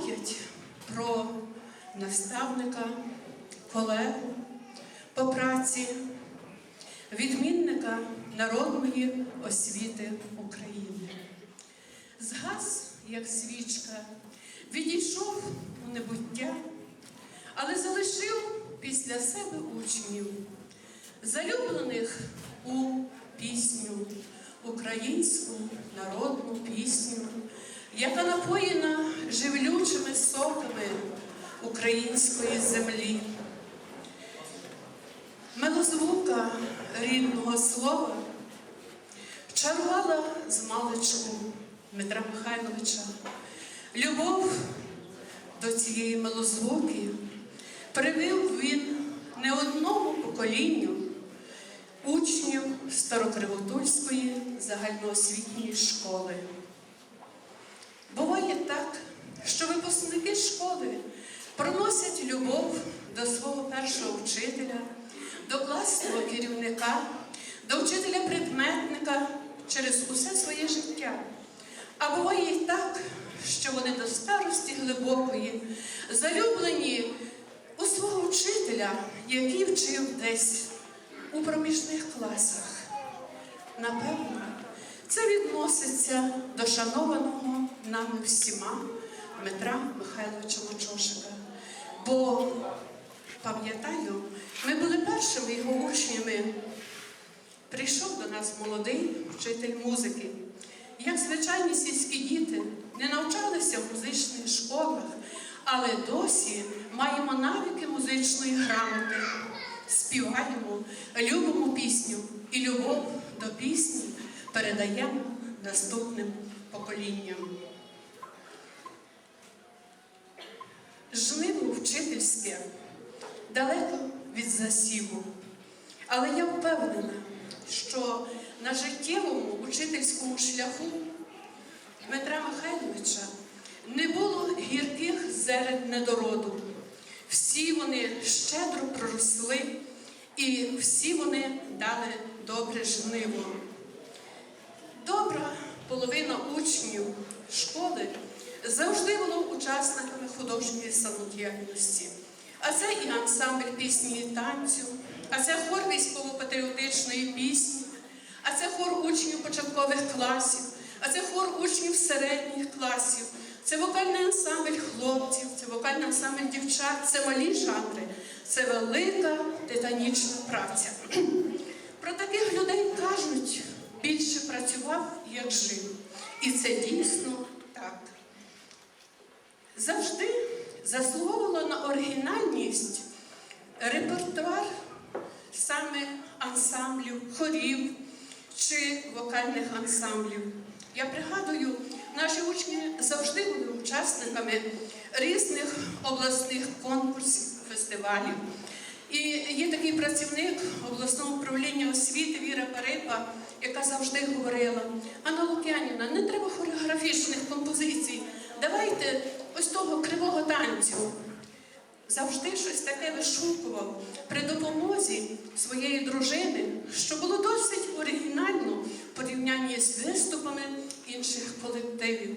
пам'ять про наставника, колегу по праці, відмінника народної освіти України. Згас, як свічка, відійшов у небуття, але залишив після себе учнів, залюблених у пісню, українську народну пісню, яка напоєна живлючими соками української землі. Милозвука рідного слова чарувала з маличку Дмитра Михайловича. Любов до цієї милозвуки привив він не одному поколінню учнів Старокривотульської загальноосвітньої школи. Буває так, що випускники школи проносять любов до свого першого вчителя, до класного керівника, до вчителя-предметника через усе своє життя. А буває і так, що вони до старості глибокої, залюблені у свого вчителя, який вчив десь у проміжних класах. Напевно, це відноситься до шанованого нами всіма Дмитра Михайловича Мачошика. Бо, пам'ятаю, ми були першими його учнями. Прийшов до нас молодий вчитель музики. Як звичайні сільські діти не навчалися в музичних школах, але досі маємо навики музичної грамоти, співаємо, любимо пісню і любов до пісні передаємо наступним поколінням. Жниво вчительське далеко від засіву, але я впевнена, що на життєвому учительському шляху Дмитра Михайловича не було гірких зерен недороду. Всі вони щедро проросли і всі вони дали добре жниво. Добра половина учнів школи завжди була учасниками художньої самодіяльності. А це і ансамбль пісні і танцю, а це хор військово-патріотичної пісні, а це хор учнів початкових класів, а це хор учнів середніх класів, це вокальний ансамбль хлопців, це вокальний ансамбль дівчат, це малі жанри, це велика титанічна праця. Про таких людей кажуть, більше працював, як жив. І це дійсно так. Завжди заслуговувало на оригінальність репертуар саме ансамблів, хорів чи вокальних ансамблів. Я пригадую, наші учні завжди були учасниками різних обласних конкурсів, фестивалів. І є такий працівник обласного управління освіти Віра Перепа, яка завжди говорила: Анна Лук'янівна, не треба хореографічних композицій, давайте ось того кривого танцю. Завжди щось таке вишукував при допомозі своєї дружини, що було досить оригінально в порівнянні з виступами інших колективів.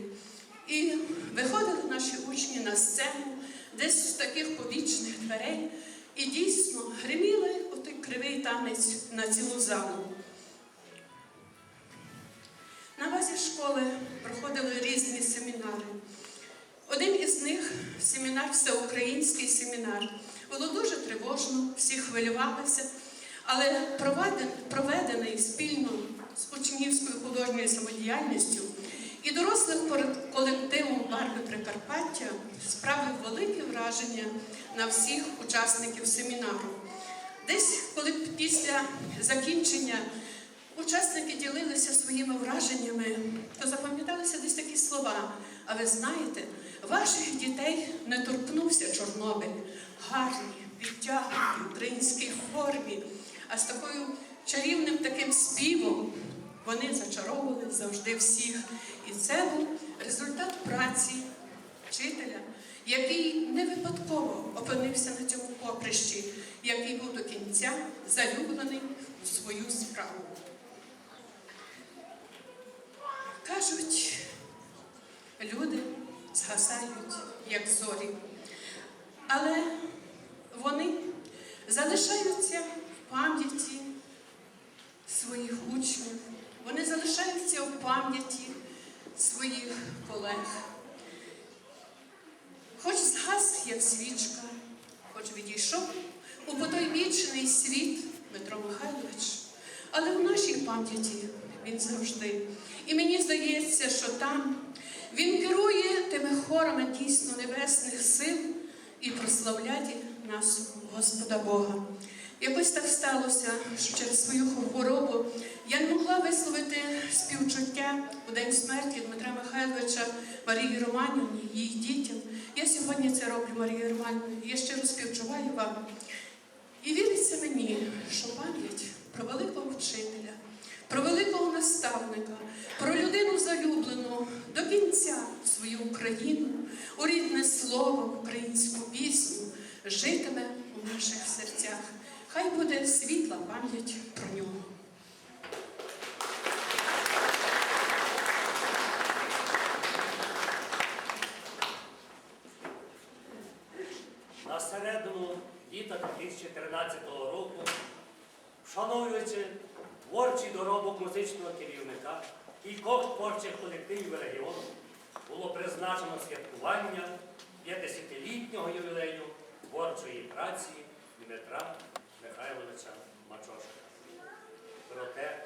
І виходили наші учні на сцену, десь з таких побічних дверей, і дійсно гриміли отий кривий танець на цілу залу. На базі школи проходили різні семінари. Один із них семінар, всеукраїнський семінар. Було дуже тривожно, всі хвилювалися, але проведений, спільно з учнівською художньою самодіяльністю і дорослим колективом Барви Прикарпаття справив велике враження на всіх учасників семінару. Десь, коли після закінчення учасники ділилися своїми враженнями, то запам'яталися десь такі слова. А ви знаєте, ваших дітей не торкнувся Чорнобиль, гарні, підтягнуті, в українській формі, а з такою чарівним таким співом вони зачаровували завжди всіх. І це був результат праці вчителя, який не випадково опинився на цьому поприщі, який був до кінця залюблений у свою справу. Як зорі. Але вони залишаються в пам'яті своїх учнів, вони залишаються в пам'яті своїх колег. Хоч згас, як свічка, хоч відійшов у потойбічний світ Дмитро Михайлович, але в нашій пам'яті він завжди. І мені здається, що там він керує тими хорами дійсно небесних сил і прославляє нас, Господа Бога. Якось так сталося, що через свою хворобу я не могла висловити співчуття у день смерті Дмитра Михайловича Марії Романівні, її дітям. Я сьогодні це роблю, Марія Романівна. Я щиро співчуваю вам. І віриться мені, що пам'ять про великого вчителя, про великого наставника, до в свою Україну, у рідне слово, українську пісню житиме у наших серцях. Хай буде світла пам'ять про нього. На середину літа 2013 року, вшановуючи творчий доробок музичного керівника кількох творчих колективів регіону, було призначено святкування 50-літнього ювілею творчої праці Дмитра Михайловича Мачошка. Проте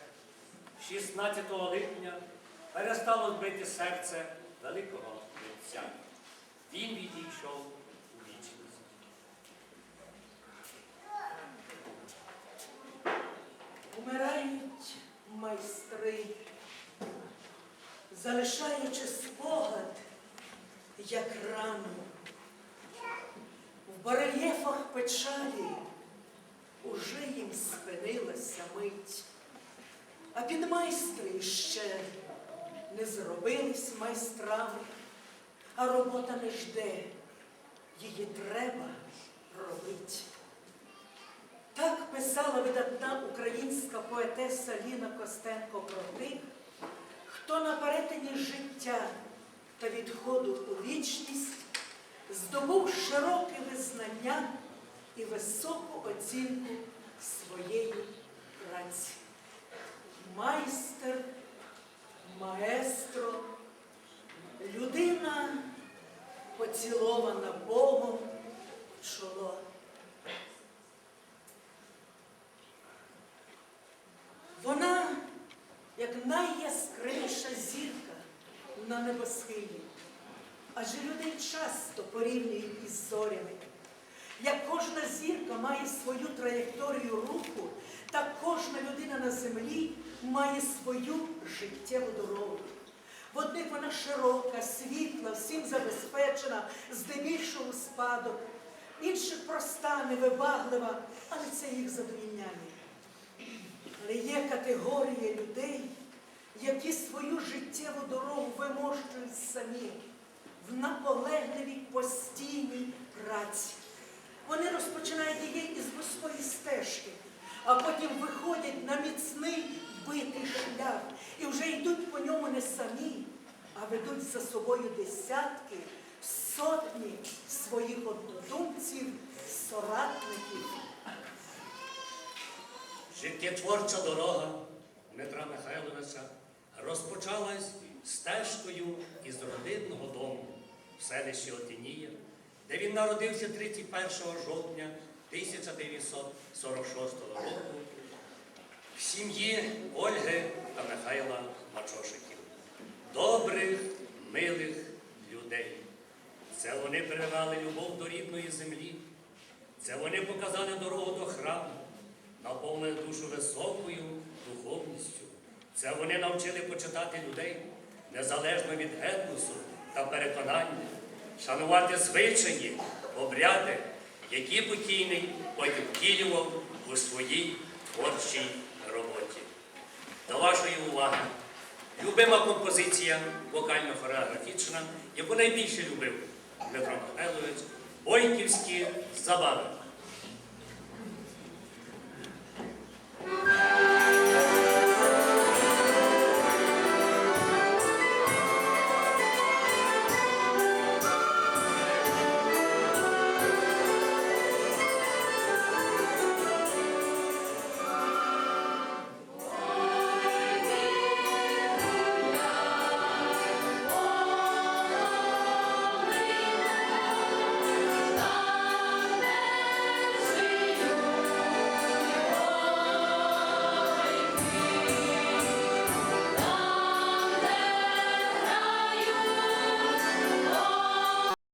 16 липня перестало збити серце великого митця. Він відійшов у вічність. Умирають майстри, залишаючи спогад, як рану. В барельєфах печалі уже їм спинилася мить, а підмайстри ще не зробились майстрами, а робота не жде, її треба робить. Так писала видатна українська поетеса Ліна Костенко про тих, хто на перетині життя та відходу у вічність здобув широке визнання і високу оцінку своєї праці. Майстер, маестро, людина, поцілована Богом в чоло. Вона, як найяскравіша зірка на небосхилі, адже людей часто порівнюють із зорями. Як кожна зірка має свою траєкторію руху, так кожна людина на землі має свою життєву дорогу. В одних вона широка, світла, всім забезпечена, здебільшого спадок, інших проста, невибаглива, але це їх задовільняє. Але є категорія людей, які свою життєву дорогу вимощують самі в наполегливій постійній праці. Вони розпочинають її із вузької стежки, а потім виходять на міцний битий шлях і вже йдуть по ньому не самі, а ведуть за собою десятки, сотні своїх однодумців, соратників. Життєтворча дорога Дмитра Михайловича розпочалась стежкою із родинного дому в селищі Отинія, де він народився 31 жовтня 1946 року в сім'ї Ольги та Михайла Мачошиків. Добрих, милих людей. Це вони передали любов до рідної землі. Це вони показали дорогу до храму, наповнили душу високою духовністю. Це вони навчили почитати людей незалежно від етносу та переконання, шанувати звичаї, обряди, які покійний потім втілював у своїй творчій роботі. До вашої уваги, любима композиція вокально-хореографічна, яку найбільше любив Дмитро Михайлович, Бойківські забави.